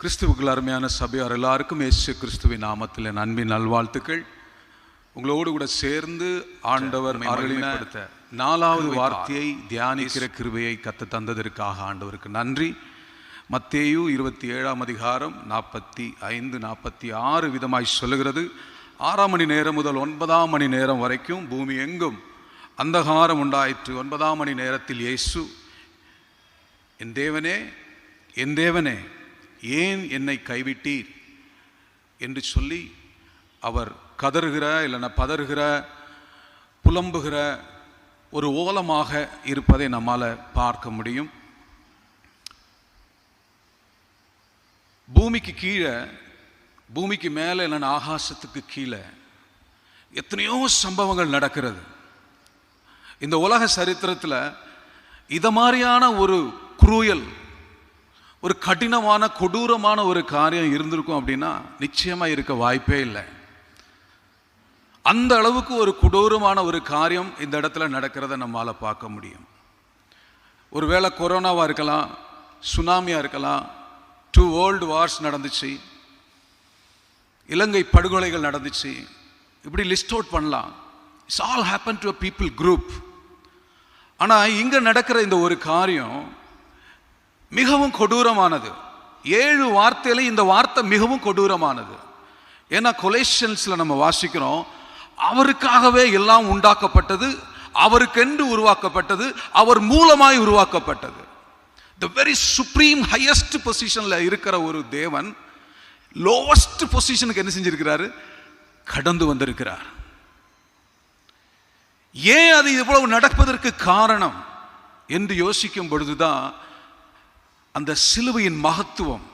கிறிஸ்துவுக்குள் அருமையான சபையார் எல்லாருக்கும் இயேசு கிறிஸ்துவின் நாமத்தில் என் அன்பின் நல்வாழ்த்துக்கள். உங்களோடு கூட சேர்ந்து ஆண்டவர் அருளின நாலாவது வார்த்தையை தியானிக்கிற கிருபையை கத்து தந்ததற்காக ஆண்டவருக்கு நன்றி. மத்தேயு இருபத்தி ஏழாம் அதிகாரம் நாற்பத்தி ஐந்து நாற்பத்தி ஆறு விதமாய் சொல்லுகிறது. ஆறாம் மணி நேரம் முதல் ஒன்பதாம் மணி நேரம் வரைக்கும் பூமி எங்கும் அந்தகாரம் உண்டாயிற்று. ஒன்பதாம் மணி நேரத்தில் இயேசு என் தேவனே என் தேவனே ஏன் என்னை கைவிட்டீர்? என்று சொல்லி அவர் கதறுகிற இல்லைன்னா பதறுகிற புலம்புகிற ஒரு ஓலமாக இருப்பதை நம்மால் பார்க்க முடியும். பூமிக்கு கீழே பூமிக்கு மேலே இல்லைன்னா ஆகாசத்துக்கு கீழே எத்தனையோ சம்பவங்கள் நடக்கிறது. இந்த உலக சரித்திரத்தில் இதை மாதிரியான ஒரு குரூயல் ஒரு கடினமான கொடூரமான ஒரு காரியம் இருந்திருக்கும் அப்படின்னா நிச்சயமாக இருக்க வாய்ப்பே இல்லை. அந்த அளவுக்கு ஒரு கொடூரமான ஒரு காரியம் இந்த இடத்துல நடக்கிறத நம்மளால் பார்க்க முடியும். ஒருவேளை கொரோனாவாக இருக்கலாம் சுனாமியாக இருக்கலாம் டூ வேர்ல்டு வார்ஸ் நடந்துச்சு இலங்கை படுகொலைகள் நடந்துச்சு இப்படி லிஸ்ட் அவுட் பண்ணலாம். It's all happen to a people group ஆனால் இங்கே நடக்கிற இந்த ஒரு காரியம் மிகவும் கொடூரமானது. ஏழு வார்த்தையில இந்த வார்த்தை மிகவும் கொடூரமானது. ஏன்னா கொலேஷன்ஸில் நம்ம வாசிக்கிறோம் அவருக்காகவே எல்லாம் உண்டாக்கப்பட்டது அவருக்கென்று உருவாக்கப்பட்டது அவர் மூலமாய் உருவாக்கப்பட்டது. த வெரி சுப்ரீம் ஹையஸ்ட் பொசிஷனில் இருக்கிற ஒரு தேவன் லோவஸ்ட் பொசிஷனுக்கு என்ன செஞ்சிருக்கிறாரு? கடந்து வந்திருக்கிறார். ஏன் அது இவ்வளவு நடப்பதற்கு காரணம் என்று யோசிக்கும் பொழுதுதான் அந்த சிலுவையின் மகத்துவம்.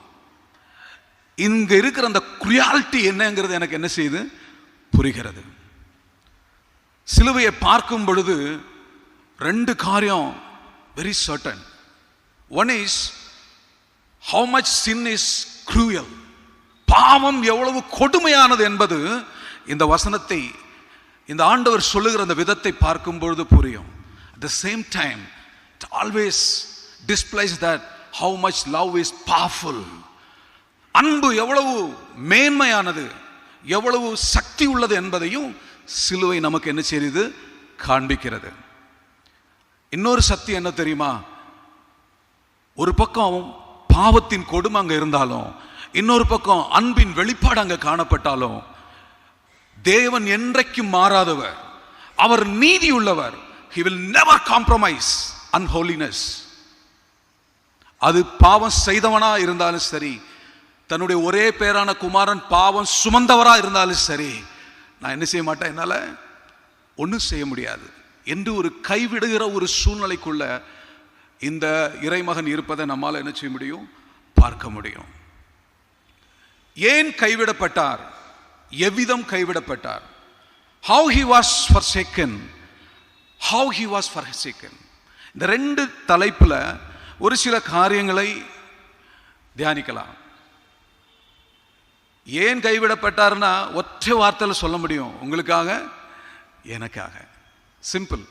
இங்க இருக்கிற அந்த குரியாலிட்டி என்னங்கிறது எனக்கு என்ன செய்யுது புரிகிறது. சிலுவையை பார்க்கும் பொழுது ரெண்டு காரியம் very certain one is how much sin is cruel பாவம் எவ்வளவு கொடுமையானது என்பது இந்த வசனத்தை இந்த ஆண்டவர் சொல்லுகிற அந்த விதத்தை பார்க்கும் பொழுது புரியும். At the same time it always displays that how much love is powerful அன்பு எவ்வளவு மேன்மையானது? எவ்வளவு சக்தி உள்ளது என்பதையும் சிலுவை நமக்கு என்ன செய்யுது? காண்பிக்கிறது. இன்னொரு சக்தி என்ன தெரியுமா? ஒரு பக்கம் பாவத்தின் கொடுமை அங்கே இருந்தாலும் இன்னொரு பக்கம் அன்பின் வெளிப்பாடு அங்கே காணப்பட்டாலும் தேவன் என்றைக்கும் மாறாதவர். அவர் நீதி உள்ளவர் he will never compromise unholiness அது பாவம் செய்தவனா இருந்தாலும் சரி தன்னுடைய ஒரே பேரான குமாரன் பாவம் சுமந்தவரா இருந்தாலும் சரி நான் என்ன செய்ய மாட்டேன்? என்னால் ஒன்றும் செய்ய முடியாது. என்று ஒரு கைவிடுகிற ஒரு சூழ்நிலைக்குள்ள இந்த இறைமகன் இருப்பதை நம்மால் என்ன செய்ய முடியும்? பார்க்க முடியும். ஏன் கைவிடப்பட்டார்? எவ்விதம் கைவிடப்பட்டார்? How he was forsaken how he was forsaken இந்த ரெண்டு தலைப்பில் ஒரு சில காரியங்களை தியானிக்கலாம் ஏன் கைவிடப்பட்டார்னா ஒற்றை வார்த்தையில் சொல்ல முடியும் உங்களுக்காக எனக்காக சிம்பிள்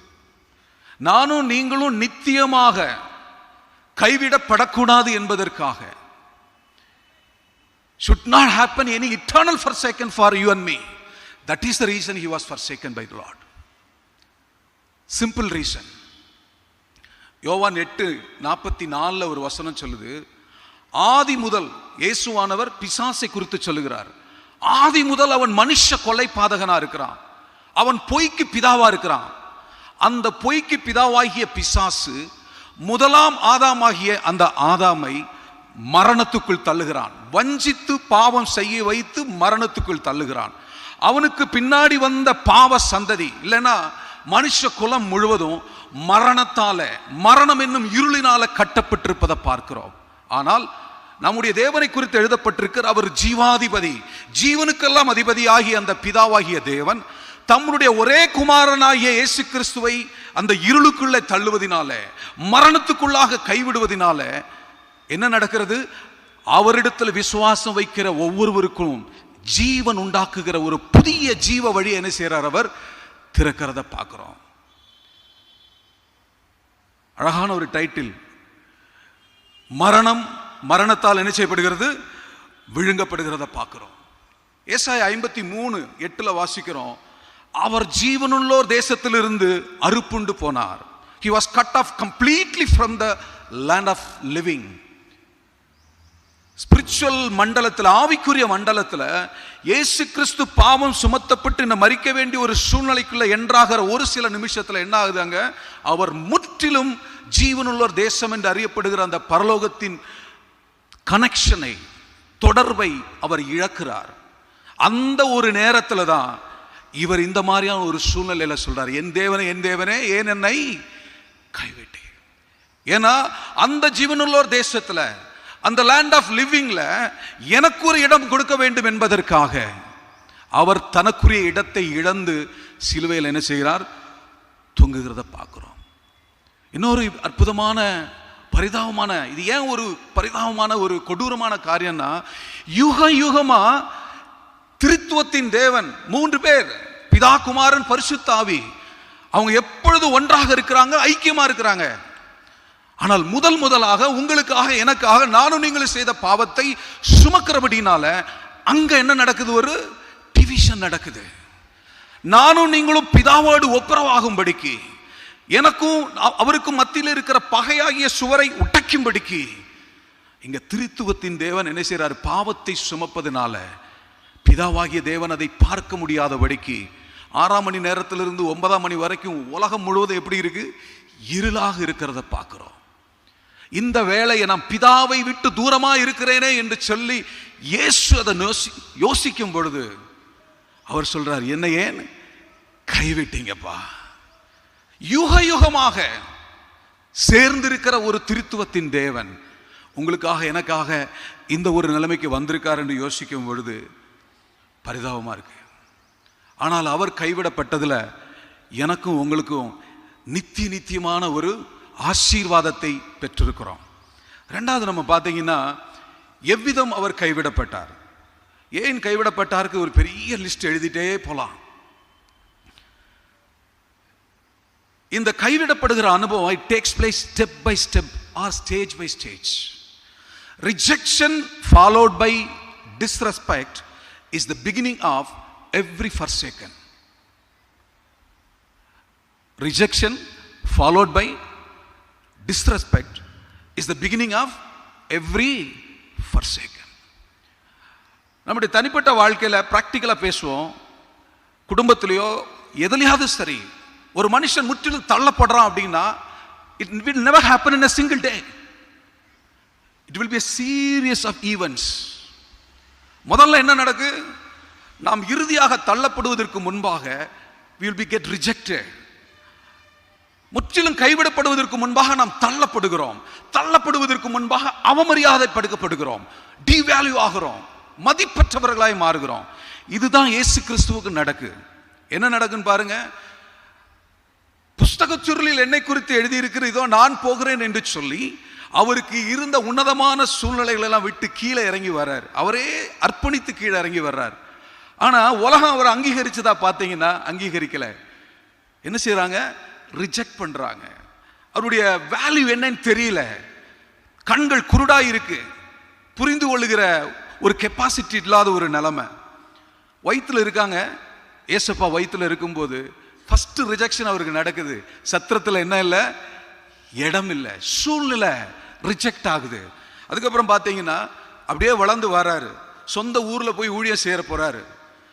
நானும் நீங்களும் நித்தியமாக கைவிடப்படக்கூடாது என்பதற்காக should not happen any eternal forsaken for you and me. That is the reason he was forsaken by the Lord. Simple reason. யோவான் எட்டு நாற்பத்தி நாலில் ஒரு வசனம் சொல்லுது ஆதி முதல் இயேசுவானவர் பிசாசை குறித்து சொல்லுகிறார். ஆதி முதல் அவன் மனுஷ கொலை பாதகனா இருக்கிறான். அவன் பொய்க்கு பிதாவா இருக்கிறான். அந்த பொய்க்கு பிதாவாகிய பிசாசு முதலாம் ஆதாமாகிய அந்த ஆதாமை மரணத்துக்குள் தள்ளுகிறான். வஞ்சித்து பாவம் செய்ய வைத்து மரணத்துக்குள் தள்ளுகிறான். அவனுக்கு பின்னாடி வந்த பாவ சந்ததி இல்லைன்னா மனுஷ குலம் முழுவதும் மரணத்தால மரணம் என்னும் இருளினால கட்டப்பட்டிருப்பதை பார்க்கிறோம். ஆனால் நம்முடைய தேவனை குறித்து எழுதப்பட்டிருக்கிற அவர் ஜீவாதிபதி ஜீவனுக்கெல்லாம் அதிபதியாகிய அந்த பிதாவாகிய தேவன் தம்முடைய ஒரே குமாரனாகிய இயேசு கிறிஸ்துவை அந்த இருளுக்குள்ளே தள்ளுவதினால மரணத்துக்குள்ளாக கைவிடுவதினால என்ன நடக்கிறது? அவரிடத்தில் விசுவாசம் வைக்கிற ஒவ்வொருவருக்கும் ஜீவன் உண்டாக்குகிற ஒரு புதிய ஜீவ வழி என்ன செய்கிறார் அவர்? திறக்கிறத பார்க்குறோம். அழகான ஒரு டைட்டில் மரணம் மரணத்தால் என்ன செய்யப்படுகிறது? விழுங்கப்படுகிறத பார்க்குறோம். ஏசாய் ஐம்பத்தி மூணு எட்டில் வாசிக்கிறோம். அவர் ஜீவனுள்ளோர் தேசத்திலிருந்து அறுப்புண்டு போனார். He was cut off completely from the land of living spiritual மண்டலத்தில் ஆவிக்குரிய மண்டலத்தில் இயேசு கிறிஸ்து பாவம் சுமத்தப்பட்டு இந்த மறிக்க வேண்டிய ஒரு சூழ்நிலைக்குள்ள என்றாகிற ஒரு சில நிமிஷத்தில் என்ன ஆகுது அங்க? அவர் முற்றிலும் ஜீவனுள்ளோர் தேசம் என்று அறியப்படுகிற அந்த பரலோகத்தின் கனெக்ஷனை தொடர்பை அவர் இழக்கிறார். அந்த ஒரு நேரத்தில் தான் இவர் இந்த மாதிரியான ஒரு சூழ்நிலையில் சொல்றார் என் தேவனே என் தேவனே ஏன் என்னை கைவிட்டேன் ஏன்னா அந்த ஜீவனுள்ளோர் தேசத்தில் அந்த லேண்ட் ஆஃப் லிவிங்கில் எனக்கு ஒரு இடம் கொடுக்க வேண்டும் என்பதற்காக அவர் தனக்குரிய இடத்தை இழந்து சிலுவையில் என்ன செய்கிறார்? தொங்குகிறத பார்க்குறோம். இன்னொரு அற்புதமான பரிதாபமான இது ஏன் ஒரு பரிதாபமான ஒரு கொடூரமான காரியம்னா யுக யுகமா திருத்துவத்தின் தேவன் மூன்று பேர் பிதா குமாரன் பரிசுத்தாவி அவங்க எப்பொழுது ஒன்றாக இருக்கிறாங்க ஐக்கியமா இருக்கிறாங்க? ஆனால் முதல் முதலாக உங்களுக்காக எனக்காக நானும் நீங்களும் செய்த பாவத்தை சுமக்கிறபடினால அங்க என்ன நடக்குது ஒரு டிவிஷன் நடக்குது. நானும் நீங்களும் பிதாவோடு ஒப்புரவாகும்படிக்கு எனக்கும் அவருக்கும் மத்தியில் இருக்கிற பகையாகிய சுவரை உடைக்கும்படிக்கு இங்க திருத்துவத்தின் தேவன் என்ன செய்றார்? பாவத்தை சுமப்பதனால பிதாவாகிய தேவன் அதை பார்க்க முடியாதபடிக்கு ஆறாம் மணி நேரத்திலிருந்து ஒன்பதாம் மணி வரைக்கும் உலகம் முழுவதும் எப்படி இருக்கு? இருளாக இருக்கிறத பார்க்குறோம். இந்த வேலையை நான் பிதாவை விட்டு தூரமா இருக்கிறேனே என்று சொல்லி இயேசு அதை யோசி யோசிக்கும் பொழுது அவர் சொல்றார் என்ன ஏன் கைவிட்டீங்கப்பா? யுக யுகமாக சேர்ந்திருக்கிற ஒரு திருத்துவத்தின் தேவன் உங்களுக்காக எனக்காக இந்த ஒரு நிலைமைக்கு வந்திருக்கார் என்று யோசிக்கும் பொழுது பரிதாபமாக இருக்கு. ஆனால் அவர் கைவிடப்பட்டதில் எனக்கும் உங்களுக்கும் நித்திய நித்தியமான ஒரு ஆசீர்வாதத்தை பெற்றிருக்கிறோம். ரெண்டாவது நம்ம பார்த்தீங்கன்னா எவ்விதம் அவர் கைவிடப்பட்டார். ஏன் கைவிடப்பட்டாருக்கு ஒரு பெரிய லிஸ்ட் எழுதிட்டே போகலாம் இந்த கைவிடப்படுகிற அனுபவம் it takes place step by step or stage by stage rejection followed by disrespect is the beginning of every forsaken. Rejection followed by disrespect is the beginning of every forsaken நம்முடைய தனிப்பட்ட வாழ்க்கையில் ப்ராக்டிக்கலாக பேசுவோம். குடும்பத்திலேயோ எதுலையாவது சரி ஒரு மனுஷன் முற்றிலும் தள்ளப்படுறான் அப்படின்னா it will never happen in a single day it will be series of events முதல்ல என்ன நடக்கு? நாம் இறுதியாக தள்ளப்படுவதற்கு முன்பாக வில் பி கெட் ரிஜெக்டட் முற்றிலும் கைவிடப்படுவதற்கு முன்பாக நாம் தள்ளப்படுகிறோம். தள்ளப்படுவதற்கு முன்பாக அவமரியாதைப்படுத்தப்படுகிறோம் டிவேல்யூ ஆகிறோம். மதிப்பற்றவர்களாய் மாறுகிறோம். இதுதான் இயேசு கிறிஸ்துவுக்கு நடக்கு. என்ன நடக்குன்னு பாருங்க. புஸ்தகச் சுருளில் என்னை குறித்து எழுதியிருக்கிற இதோ நான் போகிறேன் என்று சொல்லி அவருக்கு இருந்த உன்னதமான சூழ்நிலைகளெல்லாம் விட்டு கீழே இறங்கி வர்றார். அவரே அர்ப்பணித்து கீழே இறங்கி வர்றார். ஆனால் உலகம் அவர் அங்கீகரிச்சதா பார்த்தீங்கன்னா அங்கீகரிக்கலை. என்ன செய்கிறாங்க ரிஜெக்ட் பண்ணுறாங்க அவருடைய வேல்யூ என்னன்னு தெரியல. கண்கள் குருடாக இருக்கு. புரிந்து கொள்ளுகிற ஒரு கெப்பாசிட்டி இல்லாத ஒரு நிலமை. வயிற்றில் இருக்காங்க. ஏசப்பா வயிற்றில் இருக்கும்போது ஃபஸ்ட்டு ரிஜெக்ஷன் அவருக்கு நடக்குது. சத்திரத்தில் என்ன இல்லை? இடம் இல்லை. சூழ்நிலை ரிஜெக்ட் ஆகுது. அதுக்கப்புறம் பார்த்தீங்கன்னா அப்படியே வளர்ந்து வராரு. சொந்த ஊரில் போய் ஊழியம் சேர போகிறாரு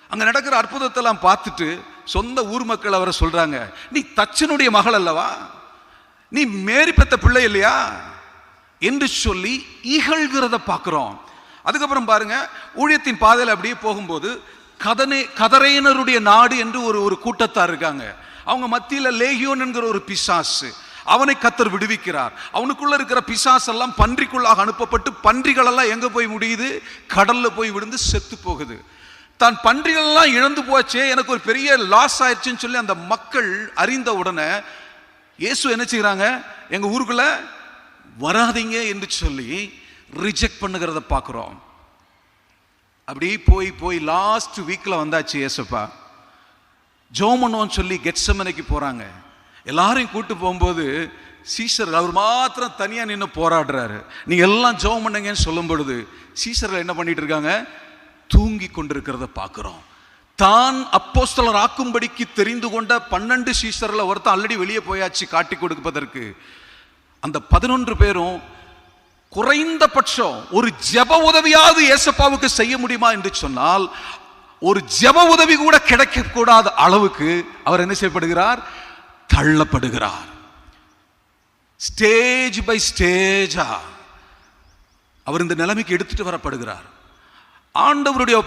அங்கே நடக்கிற அற்புதத்தெல்லாம் பார்த்துட்டு சொந்த ஊர் மக்கள் அவரை சொல்கிறாங்க நீ தச்சனுடைய மகள் அல்லவா? நீ மேரி பெத்த பிள்ளை இல்லையா? என்று சொல்லி இகழ்கிறத பார்க்குறோம். அதுக்கப்புறம் பாருங்க ஊழியத்தின் பாதையில் அப்படியே போகும்போது கதனை கதரையினருடைய நாடு என்று ஒரு ஒரு கூட்டத்தார் இருக்காங்க. அவங்க மத்தியில் லேகியோன் என்கிற ஒரு பிசாசு. அவனை கத்தர் விடுவிக்கிறார். அவனுக்குள்ள இருக்கிற பிசாஸ் எல்லாம் பன்றிக்குள்ளாக அனுப்பப்பட்டு பன்றிகளெல்லாம் எங்கே போய் முடியுது? கடல்ல போய் விழுந்து செத்து போகுது. தான் பன்றிகள் எல்லாம் இழந்து போச்சே எனக்கு ஒரு பெரிய லாஸ் ஆயிடுச்சுன்னு சொல்லி அந்த மக்கள் அறிந்த உடனே இயேசு என்ன செய்கிறாங்க எங்கள் ஊருக்குள்ள வராதீங்க என்று சொல்லி ரிஜெக்ட் பண்ணுகிறத பார்க்குறோம். அப்படி போய் போய் லாஸ்ட் வீக்கில் வந்தாச்சு இயேசுப்பா. ஜோமனோன்னு சொல்லி கெட்சமனைக்கு போகிறாங்க எல்லாரையும் கூட்டு போகும்போது சீசர் அவர் மாத்திரம் தனியாக நின்று போராடுறாரு. நீங்கள் எல்லாம் ஜெபம் பண்ணுங்கன்னு சொல்லும் பொழுது சீசர்கள் என்ன பண்ணிட்டு இருக்காங்க? தூங்கி கொண்டிருக்கிறத பார்க்குறோம். தான் அப்போஸ்தலர் ஆக்கும்படிக்கு தெரிந்து கொண்ட பன்னெண்டு சீசரில் ஒருத்தன் ஆல்ரெடி வெளியே போயாச்சு காட்டி கொடுப்பதற்கு. அந்த பதினொன்று பேரும் குறைந்தபட்சம் ஒரு ஜெப உதவியாவது ஏசப்பாவுக்கு செய்ய முடியுமா என்று சொன்னால் ஒரு ஜெப உதவி கூட கிடைக்கக்கூடாத அளவுக்கு அவர் என்ன செய்யப்படுகிறார்? தள்ளப்படுகிறார். ஸ்டேஜ் பை ஸ்டேஜா அவர் இந்த நிலைமைக்கு எடுத்துட்டு வரப்படுகிறார். ஆண்டவருடைய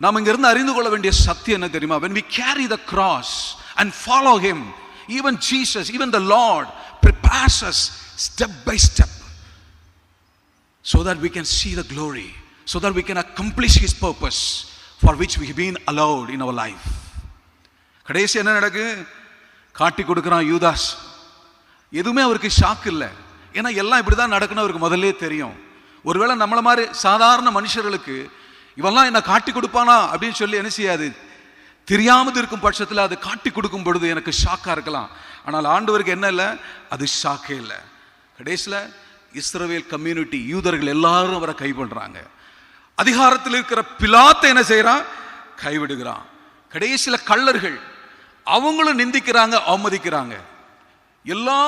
நாம் இங்க இருந்து அறிந்து கொள்ள வேண்டிய சத்தியம் என்ன தெரியுமா when we carry the cross and follow him even jesus even the lord prepares us step by step so that we can see the glory so that we can accomplish his purpose for which we have been allowed in our life கடைசி என்ன நடக்கு காட்டி கொடுக்குறான் யூதாஸ் எதுவுமே அவருக்கு shock இல்லை ஏன்னா எல்லாம் இப்படி தான் நடக்கணும் அவருக்கு முதல்லே தெரியும் ஒருவேளை நம்மளை மாதிரி சாதாரண மனுஷர்களுக்கு இவெல்லாம் என்ன காட்டி கொடுப்பானா அப்படின்னு சொல்லி என்ன செய்யாது? தெரியாமல் இருக்கும் பட்சத்தில் அது காட்டி கொடுக்கும் பொழுது எனக்கு ஷாக்காக இருக்கலாம். ஆனால் ஆண்டவருக்கு என்ன இல்லை? அது ஷாக்கே இல்லை. கடைசியில் இஸ்ரவேல் கம்யூனிட்டி யூதர்கள் எல்லாரும் அவரை கை பண்ணுறாங்க அதிகாரத்தில் இருக்கிற பிலாத்தை என்ன செய்கிறான் கைவிடுகிறான். கடைசியில் கள்ளர்கள் அவங்களும் நிந்திக்கிறாங்க அவமதிக்கிறாங்க. எல்லா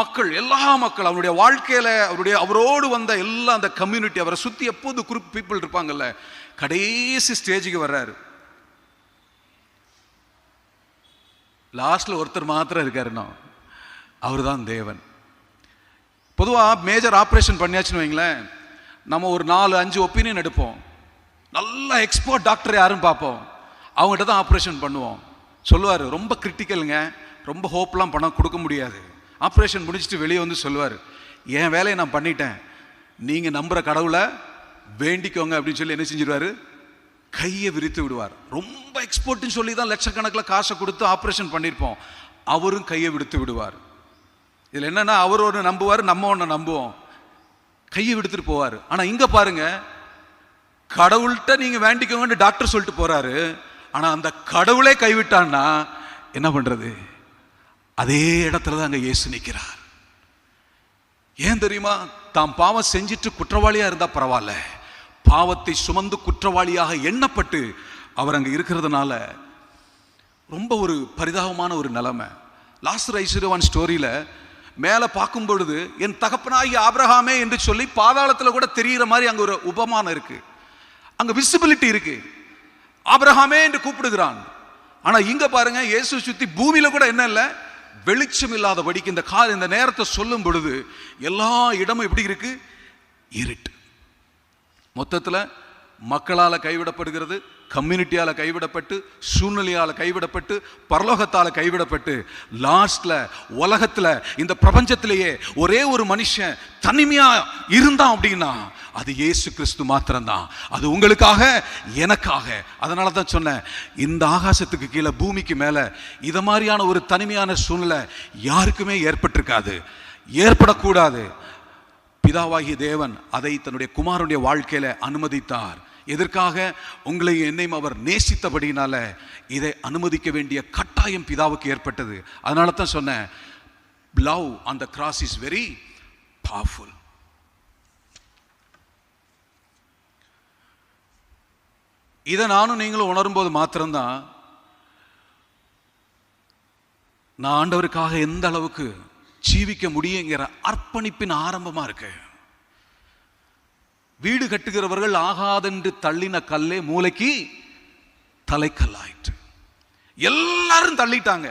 மக்கள் எல்லா மக்கள் அவருடைய வாழ்க்கையில் அவருடைய அவரோடு வந்த எல்லா அந்த கம்யூனிட்டி அவரை சுற்றி எப்போது குரூப் பீப்புள் இருப்பாங்கல்ல கடைசி ஸ்டேஜுக்கு வர்றாரு. லாஸ்ட்டில் ஒருத்தர் மாத்திரம் இருக்காருன்னா அவர் தான் தேவன். பொதுவாக மேஜர் ஆப்ரேஷன் பண்ணியாச்சுன்னு வைங்களேன் நம்ம ஒரு நாலு அஞ்சு ஒப்பீனியன் எடுப்போம். நல்ல எக்ஸ்பர்ட் டாக்டர் யாரும் பார்ப்போம். அவங்ககிட்ட தான் ஆப்ரேஷன் பண்ணுவோம். சொல்லுவார் ரொம்ப கிரிட்டிக்கலுங்க ரொம்ப ஹோப்லாம் பணம் கொடுக்க முடியாது. ஆப்ரேஷன் முடிச்சுட்டு வெளியே வந்து சொல்லுவார் என் வேலையை நான் பண்ணிட்டேன். நீங்கள் நம்புகிற கடவுளை வேண்டிக்கோங்க அப்படின்னு சொல்லி என்ன செஞ்சிருவார்? கையை விரித்து விடுவார். ரொம்ப எக்ஸ்போர்ட்னு சொல்லி தான் லட்சக்கணக்கில் காசை கொடுத்து ஆப்ரேஷன் பண்ணியிருப்போம். அவரும் கையை விடுத்து விடுவார். இதில் என்னென்னா அவர் ஒன்று நம்புவார் நம்ம ஒன்று நம்புவோம். கையை விடுத்துட்டு போவார். ஆனால் இங்கே பாருங்க கடவுள்கிட்ட நீங்கள் வேண்டிக்கோங்கன்னு டாக்டர் சொல்லிட்டு போகிறாரு ஆனால் அந்த கடவுளே கைவிட்டான்னா என்ன பண்ணுறது அதே இடத்துல தான் அங்கே இயேசு நிற்கிறார் ஏன் தெரியுமா? தாம் பாவம் செஞ்சிட்டு குற்றவாளியாக இருந்தால் பரவாயில்ல. பாவத்தை சுமந்து குற்றவாளியாக எண்ணப்பட்டு அவர் அங்கே இருக்கிறதுனால ரொம்ப ஒரு பரிதாபமான ஒரு நிலைமை. லாஸ்ட் ஐஸ்வர்யவான் ஸ்டோரியில் மேலே பார்க்கும் பொழுது என் தகப்பனாகி ஆப்ரஹாமே என்று சொல்லி பாதாளத்தில் கூட தெரிகிற மாதிரி அங்கே ஒரு உபமானம் இருக்குது அங்கே விசிபிலிட்டி இருக்குது ஆப்ரஹாமே என்று கூப்பிடுகிறான். ஆனால் இங்கே பாருங்க இயேசு சுற்றி பூமியில் கூட என்ன இல்லை? வெளிச்சம் இல்லாதபடிக்கு இந்த கால இந்த நேரத்தை சொல்லும் பொழுது எல்லா இடமும் எப்படி இருக்கு? இருட்டு. மொத்தத்தில் மக்களால் கைவிடப்படுகிறது. கம்யூனிட்டியால் கைவிடப்பட்டு சூழ்நிலையால் கைவிடப்பட்டு பரலோகத்தால் கைவிடப்பட்டு லாஸ்ட்ல உலகத்தில் இந்த பிரபஞ்சத்திலேயே ஒரே ஒரு மனுஷன் தனிமையாக இருந்தான் அப்படின்னா அது இயேசு கிறிஸ்து மாத்திரம்தான். அது உங்களுக்காக எனக்காக. அதனால தான் சொன்னேன் இந்த ஆகாசத்துக்கு கீழே பூமிக்கு மேலே இதை மாதிரியான ஒரு தனிமையான சூழ்நிலை யாருக்குமே ஏற்பட்டிருக்காது. ஏற்படக்கூடாது. பிதாவாகிய தேவன் அதை தன்னுடைய குமாரனுடைய வாழ்க்கையில் அனுமதித்தார். எதற்காக? உங்களை என்னையும் அவர் நேசித்தபடினால இதை அனுமதிக்க வேண்டிய கட்டாயம் பிதாவுக்கு ஏற்பட்டது. அதனால தான் சொன்னேன் லவ் அந்த கிராஸ் இஸ் வெரி பவர்ஃபுல் இதை நானும் நீங்களும் உணரும்போது மாத்திரம்தான் நான் ஆண்டவருக்காக எந்த அளவுக்கு ஜீவிக்க முடியுங்கிற அர்ப்பணிப்பின் ஆரம்பமா இருக்கேன் வீடு கட்டுகிறவர்கள் ஆகாதென்று தள்ளின கல்லே மூளைக்கு தலைக்கல்லாயிற்று. எல்லாரும் தள்ளிட்டாங்க.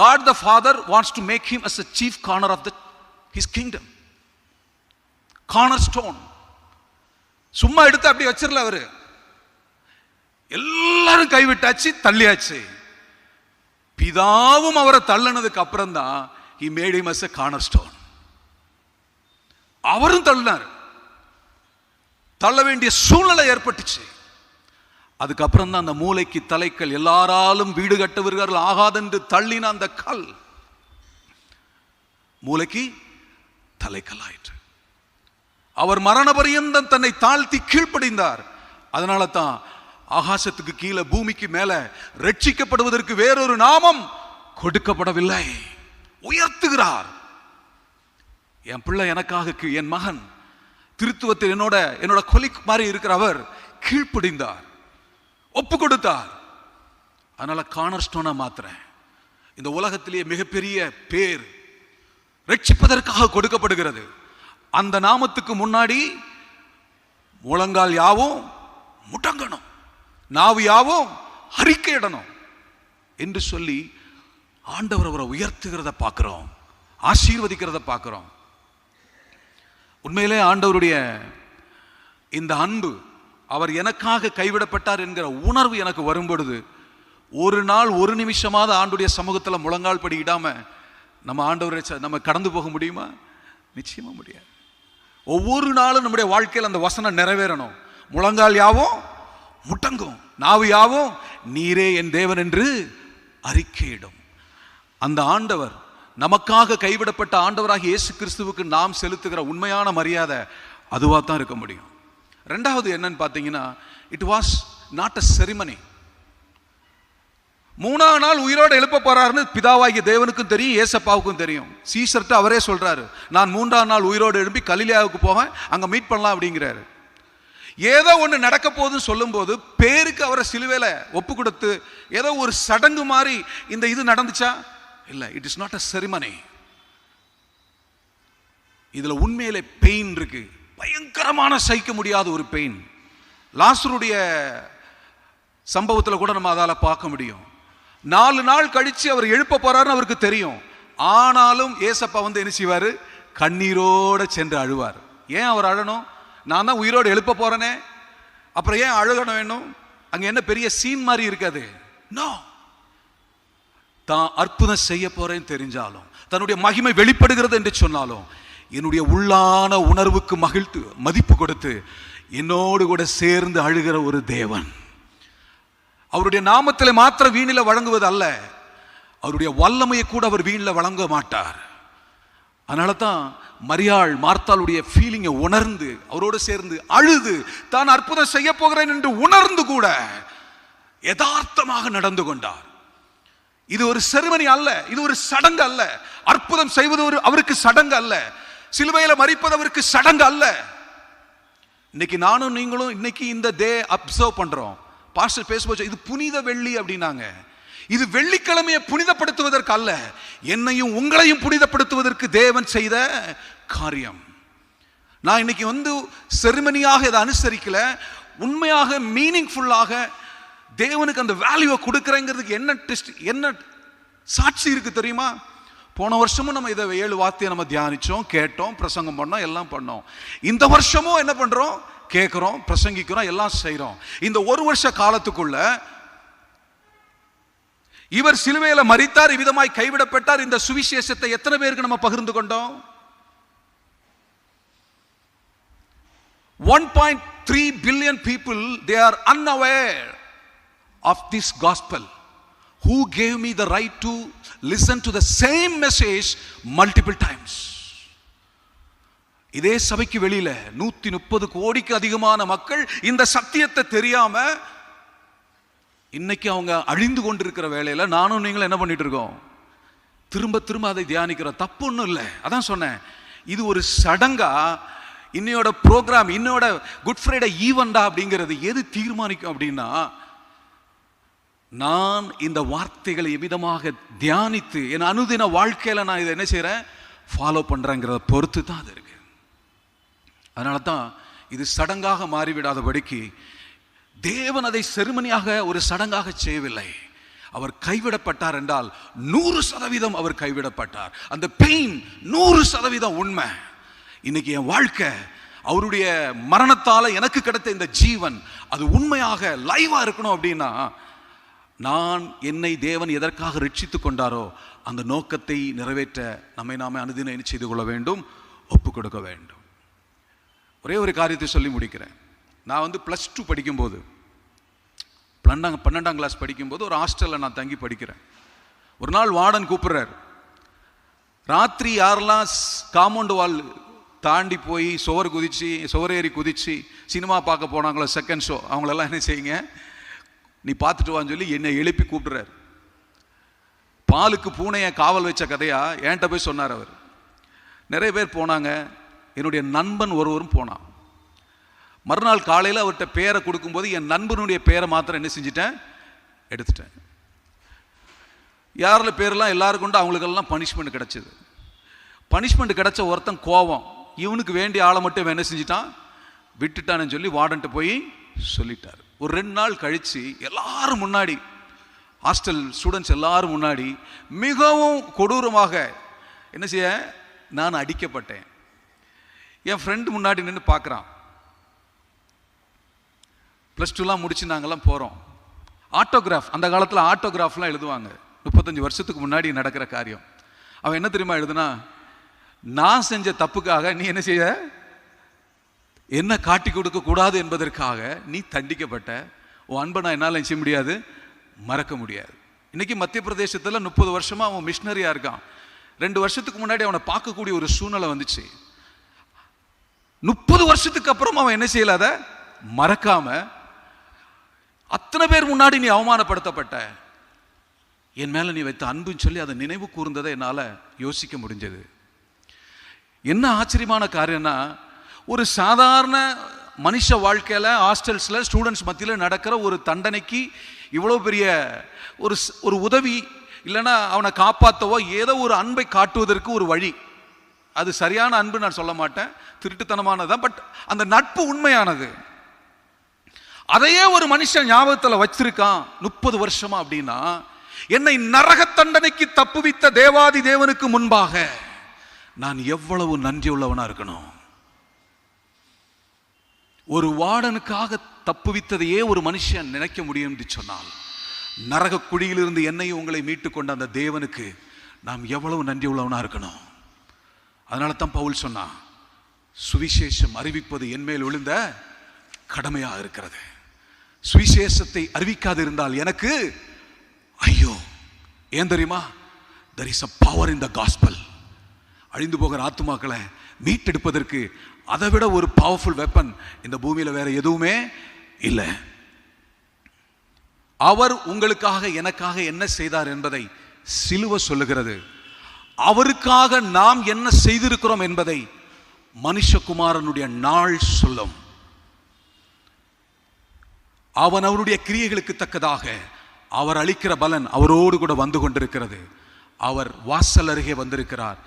God the Father wants to make him as a chief corner of the, his kingdom. Cornerstone. சும்மா எடுத்து அப்படி வச்சிடல அவரு. எல்லாரும் கைவிட்டாச்சு தள்ளியாச்சு. பிதாவும் அவரை தள்ளினதுக்கு அப்புறம் தான் he made as a corner stone அவரும் தள்ளினார். தள்ள வேண்டிய சூழ்நிலை ஏற்பட்டுச்சு. அதுக்கப்புறம் தான் அந்த மூளைக்கு தலைக்கல் எல்லாராலும் வீடு கட்டுவர்கள் ஆகாதென்று தள்ளின அந்த கல். மூளைக்கு தலைக்கல் ஆயிற்று. அவர் மரண பரியந்தம் தன்னை தாழ்த்தி கீழ்ப்படிந்தார். அதனால தான் ஆகாசத்துக்கு கீழே பூமிக்கு மேல ரட்சிக்கப்படுவதற்கு வேறொரு நாமம் கொடுக்கப்படவில்லை. உயர்த்துகிறார். என் பிள்ளை எனக்காக என் மகன் திருத்துவத்தில் என்னோட என்னோட கொலிக் மாதிரி இருக்கிற அவர் கீழ்ப்படிந்தார் ஒப்பு கொடுத்தார் அதனால கார்னர் ஸ்டோனா மாத்துறேன். இந்த உலகத்திலேயே மிகப்பெரிய பேர் ரட்சிப்பதற்காக கொடுக்கப்படுகிறது. அந்த நாமத்துக்கு முன்னாடி முழங்கால் யாவும் முட்டங்கணும் நாவு யாவும் அறிக்கையிடணும் என்று சொல்லி ஆண்டவர் அவரை உயர்த்துகிறத பார்க்குறோம் ஆசீர்வதிக்கிறத பார்க்குறோம். உண்மையிலே ஆண்டவருடைய இந்த அன்பு அவர் எனக்காக கைவிடப்பட்டார் என்கிற உணர்வு எனக்கு வரும்பொழுது ஒரு நாள் ஒரு நிமிஷமாவது ஆண்டுடைய சமூகத்தில் முழங்கால் படிக்கிடாமல் நம்ம ஆண்டவரை ச- நம்ம கடந்து போக முடியுமா? நிச்சயமாக முடியாது. ஒவ்வொரு நாளும் நம்முடைய வாழ்க்கையில் அந்த வசனம் நிறைவேறணும். முழங்கால் யாவும்? முட்டங்கும். நாவு யாவும்? நீரே என் தேவன் என்று அறிக்கையிடும். அந்த ஆண்டவர் நமக்காக கைவிடப்பட்ட ஆண்டவராக இயேசு கிறிஸ்துவுக்கு நாம் செலுத்துகிற உண்மையான மரியாதை அதுவாக தான் இருக்க முடியும். ரெண்டாவது என்னன்னு பார்த்தீங்கன்னா it was not a ceremony மூணாவது நாள் உயிரோடு எழுப்ப போறாருன்னு பிதாவாகிய தேவனுக்கும் தெரியும் ஏசப்பாவுக்கும் தெரியும். சீசர்ட்டு அவரே சொல்றாரு நான் மூன்றாம் நாள் உயிரோடு எழுப்பி கலிலியாவுக்கு போவேன் அங்கே மீட் பண்ணலாம் அப்படிங்கிறாரு. ஏதோ ஒன்று நடக்க போகுதுன்னு சொல்லும்போது பேருக்கு அவரை சிலுவையில் ஒப்பு கொடுத்து ஏதோ ஒரு சடங்கு மாதிரி இந்த இது நடந்துச்சா? இல்லை it is not a ceremony இதில் உண்மையிலே பெயின் இருக்கு. பயங்கரமான சகிக்க முடியாத ஒரு பெயின் லாசருடைய சம்பவத்தில் கூட நம்ம அதால் பார்க்க முடியும். நாலு நாள் கழித்து அவர் எழுப்ப போறாருன்னு அவருக்கு தெரியும். ஆனாலும் ஏசப்பா வந்து என்ன செய்வார்? கண்ணீரோட சென்று அழுவார். ஏன் அவர் அழணும்? நான் தான் உயிரோடு எழுப்ப போகிறேனே அப்புறம் ஏன் அழுகணும் வேணும்? அங்கே என்ன பெரிய சீன் மாதிரி இருக்காது நோ தான் அற்புதம் செய்ய போறேன்னு தெரிஞ்சாலும் தன்னுடைய மகிமை வெளிப்படுகிறது என்று சொன்னாலும் என்னுடைய உள்ளான உணர்வுக்கு மகிழ்த்து மதிப்பு கொடுத்து என்னோடு கூட சேர்ந்து அழுகிற ஒரு தேவன். அவருடைய நாமத்தில் மாத்திர வீணில் வழங்குவது அல்ல அவருடைய வல்லமையை கூட அவர் வீணில் வழங்க மாட்டார். அதனால தான் மரியாள் மார்த்தாளுடைய ஃபீலிங்கை உணர்ந்து அவரோடு சேர்ந்து அழுது தான் அற்புதம் செய்ய போகிறேன் என்று உணர்ந்து கூட யதார்த்தமாக நடந்து கொண்டார். இது ஒரு செருமனி அல்ல. இது ஒரு சடங்கு அல்ல. அற்புதம் செய்வது ஒரு அவருக்கு சடங்கு அல்ல. சிலுவையில மறிப்பது அவருக்கு சடங்கு அல்ல. இன்னைக்கு நானும் நீங்களும் இன்னைக்கு இந்த டே அப்சர்வ் பண்றோம். பாஸ்டர் பேசும்போது இது புனித வெள்ளி அப்படின்னாங்க. இது வெள்ளிக்கிழமையை புனிதப்படுத்துவதற்கு அல்ல. என்னையும் உங்களையும் புனிதப்படுத்துவதற்கு தேவன் செய்த காரியம். நான் இன்னைக்கு வந்து செருமனியாக இதை அனுசரிக்கல. உண்மையாக மீனிங்ஃபுல்லாக தேவனுக்கு அந்த வேல்யூவை கொடுக்குறேங்கிறதுக்கு என்ன டெஸ்ட் என்ன சாட்சி இருக்குது தெரியுமா? போன வருஷமும் நம்ம இதை ஏழு வார்த்தையை நம்ம தியானித்தோம் கேட்டோம் பிரசங்கம் பண்ணோம் எல்லாம் பண்ணோம். இந்த வருஷமும் என்ன பண்ணுறோம் கேட்குறோம் பிரசங்கிக்கிறோம் எல்லாம் செய்கிறோம் இந்த ஒரு வருஷ காலத்துக்குள்ள இவர் சிலுவையில் மறித்தார் இவ்விதமாய் கைவிடப்பட்டார். இந்த சுவிசேஷத்தை எத்தனை பேருக்கு நம்ம பகிர்ந்து கொண்டோம்? One point three billion people they are unaware of this gospel who gave me the right to listen to the same message multiple times. இதே சபைக்கு வெளியில நூத்தி முப்பது கோடிக்கு அதிகமான மக்கள் இந்த சத்தியத்தை தெரியாம இன்னைக்கு அவங்க அழிந்து கொண்டிருக்கிற வேலையில நானும் நீங்களும் என்ன பண்ணிட்டு இருக்கோம்? திரும்ப திரும்ப அதை தியானிக்கிறோம் தப்பு ஒன்றும் இல்லை. அதான் சொன்னேன். இது ஒரு சடங்கா இன்னையோட ப்ரோக்ராம் இன்னையோட குட் ஃப்ரைடே ஈவெண்டா அப்படிங்கிறது எது தீர்மானிக்கும் அப்படின்னா நான் இந்த வார்த்தைகளை எவ்விதமாக தியானித்து என் அனுதின வாழ்க்கையில் நான் இதை என்ன செய்கிறேன் ஃபாலோ பண்ணுறேங்கிறத பொறுத்து தான் அது இருக்கு. அதனால தான் இது சடங்காக மாறிவிடாதபடிக்கு தேவன் அதை செருமனியாக ஒரு சடங்காக செய்யவில்லை. அவர் கைவிடப்பட்டார் என்றால் நூறு சதவீதம் அவர் கைவிடப்பட்டார். அந்த பெயின் நூறு சதவீதம் உண்மை. இன்னைக்கு என் வாழ்க்கை அவருடைய மரணத்தால் எனக்கு கிடைத்த இந்த ஜீவன் அது உண்மையாக லைவாக இருக்கணும் அப்படின்னா நான் என்னை தேவன் எதற்காக ரட்சித்து கொண்டாரோ அந்த நோக்கத்தை நிறைவேற்ற நம்மை நாமே அனுதினம் என்ன செய்து கொள்ள வேண்டும்? ஒப்பு கொடுக்க வேண்டும். ஒரே ஒரு காரியத்தை சொல்லி முடிக்கிறேன். நான் வந்து ப்ளஸ் டூ படிக்கும்போது பன்னெண்டாம் பன்னெண்டாம் கிளாஸ் படிக்கும்போது ஒரு ஹாஸ்டலில் நான் தங்கி படிக்கிறேன். ஒரு நாள் வார்டன் கூப்பிட்றாரு. ராத்திரி யாரெல்லாம் காம்பவுண்ட் வால் தாண்டி போய் சுவர் குதித்து சுவர் ஏறி குதித்து சினிமா பார்க்க போனாங்களோ செகண்ட் ஷோ அவங்களெல்லாம் என்ன செய்யுங்க? நீ பார்த்துட்டு வான்னு சொல்லி என்னை எழுப்பி கூப்பிடுறாரு. பாலுக்கு பூனையை காவல் வச்ச கதையா என்கிட்ட போய் சொன்னார் அவர். நிறைய பேர் போனாங்க. என்னுடைய நண்பன் ஒருவரும் போனான். மறுநாள் காலையில் அவர்கிட்ட பேரை கொடுக்கும்போது என் நண்பனுடைய பேரை மாத்திரம் என்ன செஞ்சிட்டேன்? எடுத்துட்டேன். யாரில் பேரெல்லாம் எல்லாருக்கும் உண்டு அவங்களுக்கெல்லாம் பனிஷ்மெண்ட் கிடச்சிது. பனிஷ்மெண்ட் கிடைச்ச ஒருத்தன் கோவம். இவனுக்கு வேண்டிய ஆளை மட்டும் என்ன செஞ்சிட்டான்? விட்டுட்டான்னு சொல்லி வார்டன்ட்டு போய் சொல்லிட்டார். ஒரு ரெண்டு நாள் கழித்து எல்லாரும் முன்னாடி ஹாஸ்டல் ஸ்டூடெண்ட்ஸ் எல்லாரும் முன்னாடி மிகவும் கொடூரமாக என்ன செய்ய நான் அடிக்கப்பட்டேன். என் ஃப்ரெண்டு முன்னாடி நின்று பார்க்குறான் ப்ளஸ் டூலாம் முடிச்சு நாங்கள்லாம் போகிறோம் ஆட்டோகிராஃப் அந்த காலத்தில் ஆட்டோகிராஃப்லாம் எழுதுவாங்க. முப்பத்தஞ்சு வருஷத்துக்கு முன்னாடி நடக்கிற காரியம். அவன் என்ன தெரியுமா எழுதுனா நான் செஞ்ச தப்புக்காக நீ என்ன செய்ய என்ன காட்டி கொடுக்க கூடாது என்பதற்காக நீ தண்டிக்கப்பட்ட உன் அன்பை நான் என்னால் செய்ய முடியாது மறக்க முடியாது. இன்னைக்கு மத்திய பிரதேசத்தில் முப்பது வருஷமா அவன் மிஷினரியா இருக்கான். ரெண்டு வருஷத்துக்கு முன்னாடி அவனை பார்க்கக்கூடிய ஒரு சூழ்நிலை வந்துச்சு. முப்பது வருஷத்துக்கு அப்புறம் அவன் என்ன செய்யலாத மறக்காம அத்தனை பேர் முன்னாடி நீ அவமானப்படுத்தப்பட்ட. என் மேலே நீ வைத்த அன்புன்னு சொல்லி அதை நினைவு கூர்ந்ததை என்னால் யோசிக்க முடிஞ்சது. என்ன ஆச்சரியமான காரியம்னா ஒரு சாதாரண மனுஷ வாழ்க்கையில் ஹாஸ்டல்ஸில் ஸ்டூடெண்ட்ஸ் மத்தியில் நடக்கிற ஒரு தண்டனைக்கு இவ்வளோ பெரிய ஒரு ஸ்- ஒரு உதவி இல்லைன்னா அவனை காப்பாற்றவோ ஏதோ ஒரு அன்பை காட்டுவதற்கு ஒரு வழி. அது சரியான அன்பு நான் சொல்ல மாட்டேன். திருட்டுத்தனமானதான் பட் அந்த நட்பு உண்மையானது. அதையே ஒரு மனுஷன் ஞாபகத்தில் வச்சிருக்கான் முப்பது வருஷமா அப்படின்னா என்னை நரக தண்டனைக்கு தப்புவித்த தேவாதி தேவனுக்கு முன்பாக நான் எவ்வளவு நன்றி உள்ளவனாக இருக்கணும்? ஒரு வார்டனுக்காக தப்புவித்ததையே ஒரு மனுஷன் நினைக்க முடியும் என்று சொன்னால் நரக குழியிலிருந்து என்னையும் உங்களை மீட்டு கொண்ட அந்த தேவனுக்கு நாம் எவ்வளவு நன்றி உள்ளவனாக இருக்கணும்? அதனால தான் பவுல் சொன்னான் சுவிசேஷம் அறிவிப்பது என்மேல் விழுந்த கடமையாக இருக்கிறது. சுவிசேஷத்தை அறிவிக்காது இருந்தால் எனக்கு ஐயோ ஏன் தெரியுமா? There is a power in the gospel அழிந்து போகிற ஆத்துமாக்களை மீட்டெடுப்பதற்கு அதை விட ஒரு பவர்ஃபுல் வெப்பன் இந்த பூமியில வேற எதுவுமே இல்லை. அவர் உங்களுக்காக எனக்காக என்ன செய்தார் என்பதை சிலுவ சொல்லுகிறது. அவருக்காக நாம் என்ன செய்திருக்கிறோம் என்பதை மனுஷகுமாரனுடைய நாள் சொல்லும். அவன் அவருடைய கிரியைகளுக்கு தக்கதாக அவர் அளிக்கிற பலன் அவரோடு கூட வந்து கொண்டிருக்கிறது. அவர் வாசல் அருகே வந்திருக்கிறார்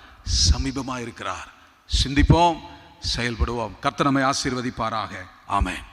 சமீபமாக இருக்கிறார் சிந்திப்போம் செயல்படுவோம். கர்த்தர் நம்மை ஆசீர்வதிப்பாராக. ஆமேன்.